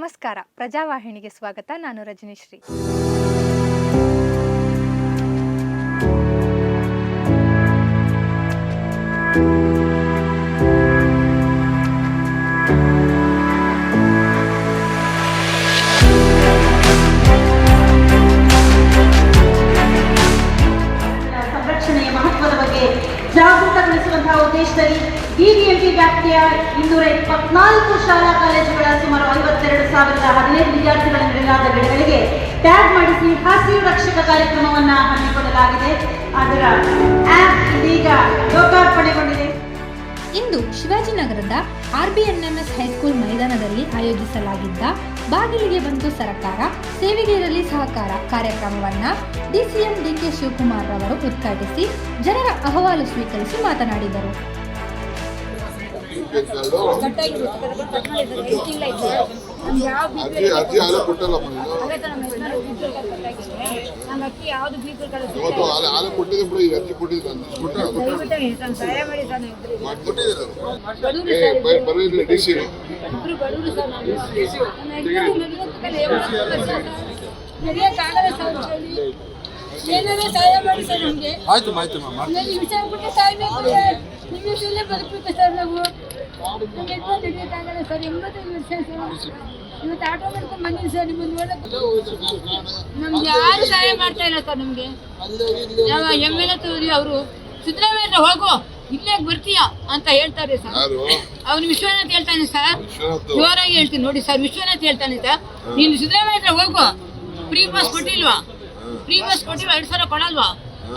ನಮಸ್ಕಾರ. ಪ್ರಜಾವಾಹಿನಿಗೆ ಸ್ವಾಗತ. ನಾನು ರಜನೀಶ್ರೀ. ಸಂರಕ್ಷಣೆಯ ಮಹತ್ವದ ಬಗ್ಗೆ ಜಾಗೃತಗೊಳಿಸುವಂತಹ ಉದ್ದೇಶದಲ್ಲಿ ಬಿಬಿಎಂಪಿ ವ್ಯಾಪ್ತಿಯ ಇನ್ನೂರ ಇಪ್ಪತ್ನಾಲ್ಕು ಶಾಲಾ ಕಾಲೇಜುಗಳ ಹದಿನೈದು ವಿದ್ಯಾರ್ಥಿಗಳ ನೆರವಾದ ಗಿಡಗಳಿಗೆ ಟ್ಯಾಗ್ ಮಾಡಿಸಿ ಹಸಿರು ರಕ್ಷಕ ಕಾರ್ಯಕ್ರಮವನ್ನು ಹಮ್ಮಿಕೊಳ್ಳಲಾಗಿದೆ. ಅದರ ಆಪ್ ಇದೀಗ ಲೋಕಾರ್ಪಣೆಗೊಂಡಿದೆ. ಇಂದು ಶಿವಾಜಿನಗರದ ಆರ್ಬಿಎನ್ಎಂಎಸ್ ಹೈಸ್ಕೂಲ್ ಮೈದಾನದಲ್ಲಿ ಆಯೋಜಿಸಲಾಗಿದ್ದ ಬಾಗಿಲಿಗೆ ಬಂದು ಸರಕಾರ ಸೇವೆಗೆ ಇರಲಿ ಸಹಕಾರ ಕಾರ್ಯಕ್ರಮವನ್ನು ಡಿಸಿಎಂ ಡಿಕೆ ಶಿವಕುಮಾರ್ ರವರು ಉದ್ಘಾಟಿಸಿ ಜನರ ಅಹವಾಲು ಸ್ವೀಕರಿಸಿ ಮಾತನಾಡಿದರು. ಅರ್ಜಿ ಅಜ್ಜಿ ಹಾಲೆ ಕೊಟ್ಟಲ್ಲಪ್ಪ ನೀನು? ನಮ್ಮ ಅಕ್ಕಿ ಯಾವ್ದು ಬೀಜ ಕಳಿಸಿ ಇವತ್ತು ಹಾಲೆ ಹಾಲೆ ಕೊಟ್ಟಿದ್ದೆ ಬಿಡು ಈಗ ಅಜ್ಜಿ ಕೊಟ್ಟಿದ್ದೆ ನಾನು. ಏ ಡಿ ಸಿ ಆಯ್ತು ಆಯ್ತು ಮ್ಯಾಮ್ ನೀವು ವಿಚಾರ ಕೊಟ್ಟು ಸಾಯ್ಬೇಕು ನಿಮ್ಮ ವಿಷಯಲ್ಲೇ ಬದುಕಬೇಕು ಸರ್ ನಾವು ನಮ್ಗೆ ಸರ್ ಎಂಬತ್ತೈದು ವರ್ಷ ಸರ್ ಇವತ್ತು ಆಟೋ ಮಾಡ್ಕೊಂಡು ಸರ್ ನಿಮ್ಮನ್ನು ನೋಡಕ್ಕೆ ನಮ್ಗೆ. ಯಾರು ಸಹಾಯ ಮಾಡ್ತಾ ಇಲ್ಲ ಸರ್. ನಮಗೆ ಯಾವ ಎಂ ಎಲ್ ಎ ತೋರಿ ಅವರು ಸಿದ್ದರಾಮಯ್ಯ ಹೋಗು. ಇಲ್ಲೇ ಬರ್ತೀಯ ಅಂತ ಹೇಳ್ತಾರೆ ಸರ್ ಅವ್ನು ವಿಶ್ವನಾಥ್ ಹೇಳ್ತಾನೆ ಸರ್ ಜೋರಾಗಿ ಹೇಳ್ತೀನಿ ನೋಡಿ ಸರ್ ವಿಶ್ವನಾಥ್ ಹೇಳ್ತಾನೆ ಸರ್ ನೀನು ಸಿದ್ದರಾಮಯ್ಯ ಹೋಗು. ಫ್ರೀ ಬಸ್ ಕೊಟ್ಟಿಲ್ವಾ ಫ್ರೀ ಬಸ್ ಕೊಟ್ಟಿಲ್ವಾ ಎರಡು ಸಾವಿರ ಕೊಡಲ್ವಾ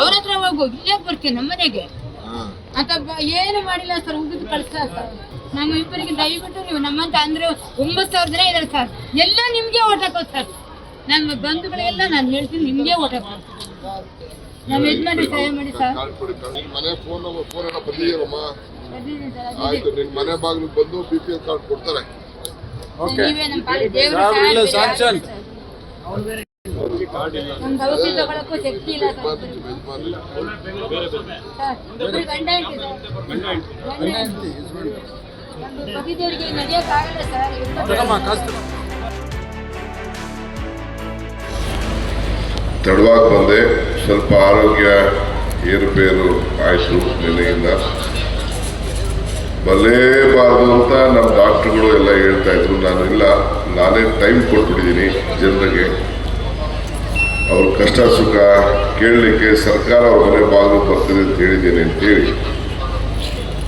ಅವ್ರ ಹತ್ರ ಹೋಗು ಇಲ್ಲೇ ಬರ್ತೀನಿ ನಮ್ಮ ಮನೆಗೆ. ಅಂತ ಏನು ಮಾಡಿಲ್ಲ ಸರ್ ಉಗಿದು ಕಳಿಸ ಸರ್. ನಮ್ಮ ಇಬ್ಬರಿಗೆ ದಯವಿಟ್ಟು ನೀವು ನಮ್ಮಂತ ಅಂದ್ರೆ ಒಂಬತ್ತು ಸಾವಿರ ಜನ ಇದ್ದಾರೆ ಸರ್. ಎಲ್ಲ ನಿಮಗೆ ಓಟ್ ಹಾಕೋದು ಸರ್. ನನ್ನ ಬಂಧುಗಳೆಲ್ಲ ನಾನು ಹೇಳ್ತೀನಿ ನಿಮಗೆ ಓಟ್ ಹಾಕೋದು. ನಮ್ಮ ಯಜಮಾನಿ ಸಹಾಯ ಮಾಡಿ ಸರ್. ಮನೆ ಫೋನ್ ಫೋನ್ ಎಲ್ಲ ಬಂದಿದ್ದೀರಮ್ಮ ಬರ್ತೀನಿ ಆಯ್ತು ನಿನ್ ಮನೆ ಬಾಗಿಲಿಗೆ ಬಂದು ಬಿ ಪಿ ಎಲ್ ಕಾರ್ಡ್ ಕೊಡ್ತಾರೆ. ನೀವೇ ನಮ್ಮ ಪಾಲಿಗೆ ದೇವ್ರ ಸಾರ್ ಸಹಾಯ ಮಾಡಿ ಸ್ಯಾಂಕ್ಷನ್. ನಮ್ಗೆ ಔಷಧಿ ತಗೊಳಕ್ಕೂ ಶಕ್ತಿ ಇಲ್ಲ ಸರ್. ಯಜಮಾನ್ರು, ಯಜಮಾನ್ರು. ಸರ್ ಇಬ್ರು ಗಂಡ ಹೆಂಡತಿ ಸರ್. ಗಂಡ ಹೆಂಡತಿ. ನಮ್ದು ಪತಿದೇವರಿಗೆ ನಡೆಯೋಕ್ಕಾಗಲ್ಲ ಸರ್ ಎಲ್ಲ ತಗಮ್ಮ ಕಾಸು ತಗೋ. ತಡವಾಗಿ ಬಂದೆ. ಸ್ವಲ್ಪ ಆರೋಗ್ಯ ಏರುಪೇರು ಆಯಿತು ನಿನ್ನೆಯಿಂದ ಬರಲೇಬಾರ್ದು ಅಂತ ನಮ್ಮ ಡಾಕ್ಟ್ರುಗಳು ಎಲ್ಲ ಹೇಳ್ತಾ ಇದ್ರು. ನಾನು ಇಲ್ಲ ನಾನೇ ಟೈಮ್ ಕೊಟ್ಬಿಟ್ಟಿದ್ದೀನಿ ಜನರಿಗೆ. ಅವ್ರ ಕಷ್ಟ ಸುಖ ಕೇಳಲಿಕ್ಕೆ ಸರ್ಕಾರ ಅವ್ರ ಮನೆ ಬಾಗಿಲು ಬರ್ತದೆ ಅಂತ ಹೇಳಿದ್ದೀನಿ ಅಂತೇಳಿ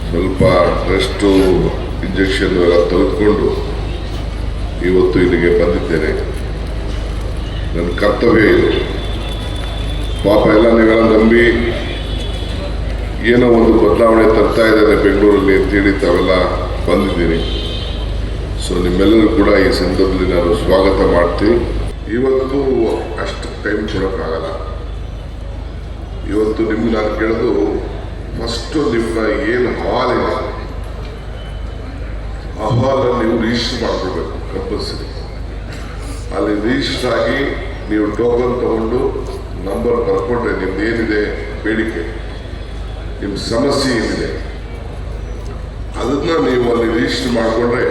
ಸ್ವಲ್ಪ ರೆಸ್ಟು ಇಂಜೆಕ್ಷನ್ ಎಲ್ಲ ತೆಗೆದುಕೊಂಡು ಇವತ್ತು ಇಲ್ಲಿಗೆ ಬಂದಿದ್ದೇನೆ. ನನ್ನ ಕರ್ತವ್ಯ ಇದು. ಪಾಪ ಎಲ್ಲ ನೀವೆಲ್ಲ ನಂಬಿ ಏನೋ ಒಂದು ಬದಲಾವಣೆ ತರ್ತಾ ಇದ್ದಾರೆ ಬೆಂಗಳೂರಲ್ಲಿ ಅಂತೇಳಿ ತಾವೆಲ್ಲ ಬಂದಿದ್ದೀನಿ ಸೊ ನಿಮ್ಮೆಲ್ಲರೂ ಕೂಡ ಈ ಸಂದರ್ಭದಲ್ಲಿ ನಾನು ಸ್ವಾಗತ ಮಾಡ್ತೀನಿ. ಇವತ್ತು ಅಷ್ಟು ಟೈಮ್ ಕೊಡೋಕ್ಕಾಗಲ್ಲ. ಇವತ್ತು ನಿಮ್ಗೆ ನಾನು ಕೇಳೋದು ಫಸ್ಟು ನಿಮ್ಮ ಏನು ಹಾಲ್ ಇದೆ? ಆ ಹಾಲನ್ನು ನೀವು ರಿಜಿಸ್ಟರ್ ಮಾಡ್ಕೊಳ್ಬೇಕು ಕಂಪಲ್ಸರಿ ಅಲ್ಲಿ ರಿಜಿಸ್ಟರ್ ಆಗಿ ನೀವು ಟೋಕನ್ ತಗೊಂಡು ನಂಬರ್ ಬರ್ಕೊಂಡ್ರೆ ನಿಮ್ದು ಏನಿದೆ? ಬೇಡಿಕೆ. ನಿಮ್ಮ ಸಮಸ್ಯೆ ಏನಿದೆ? ಅದನ್ನು ನೀವು ಅಲ್ಲಿ ರಿಜಿಸ್ಟರ್ ಮಾಡಿಕೊಂಡ್ರೆ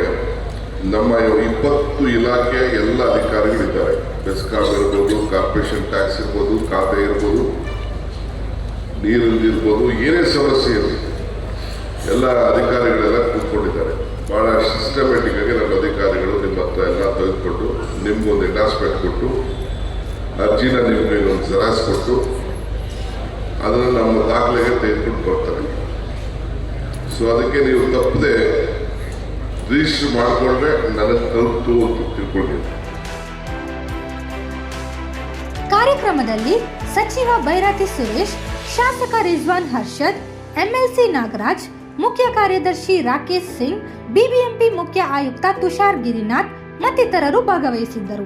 ನಮ್ಮ ಇಪ್ಪತ್ತು ಇಲಾಖೆಯ ಎಲ್ಲ ಅಧಿಕಾರಿಗಳಿದ್ದಾರೆ. ಬೆಸ್ಕಾಂ ಇರ್ಬೋದು, ಕಾರ್ಪೊರೇಷನ್ ಟ್ಯಾಕ್ಸ್ ಇರ್ಬೋದು, ಖಾತೆ ಇರ್ಬೋದು ನೀರಲ್ಲಿ ಇರ್ಬೋದು, ಏನೇ ಸಮಸ್ಯೆ ಇರಲಿ, ಎಲ್ಲ ಅಧಿಕಾರಿಗಳೆಲ್ಲ ಕೂತ್ಕೊಂಡಿದ್ದಾರೆ. ಭಾಳ ಸಿಸ್ಟಮೆಟಿಕ್ ಆಗಿ ನಮ್ಮ ಅಧಿಕಾರಿಗಳು ನಿಮ್ಮ ಹತ್ರ ಎಲ್ಲ ತೆಗೆದುಕೊಂಡು ನಿಮ್ಗೊಂದು ಅಟ್ಯಾಚ್ಮೆಂಟ್ ಕೊಟ್ಟು, ಅರ್ಜಿನ ನಿಮಗೆ ಒಂದು ಜೆರಾಕ್ಸ್ ಕೊಟ್ಟು, ಅದನ್ನು ನಮ್ಮ ದಾಖಲೆಗೆ ತೆಗೆದುಕೊಂಡು ಬರ್ತಾರೆ. ಸೊ ಅದಕ್ಕೆ ನೀವು ತಪ್ಪದೆ ರಿಜಿಸ್ಟರ್ ಮಾಡಿಕೊಂಡ್ರೆ ನನಗೆ ತಲುಪ್ತು ಅಂತ ತಿಳ್ಕೊಂಡಿದ್ದೆ ಕಾರ್ಯಕ್ರಮದಲ್ಲಿ ಸಚಿವ ಬೈರಾತಿ ಸುರೇಶ್, ಶಾಸಕ ರಿಜ್ವಾನ್ ಹರ್ಷದ್, ಎಂಎಲ್ಸಿ ನಾಗರಾಜ್, ಮುಖ್ಯ ಕಾರ್ಯದರ್ಶಿ ರಾಕೇಶ್ ಸಿಂಗ್, ಬಿಬಿಎಂಪಿ ಮುಖ್ಯ ಆಯುಕ್ತ ತುಷಾರ್ ಗಿರಿನಾಥ್ ಮತ್ತಿತರರು ಭಾಗವಹಿಸಿದ್ದರು.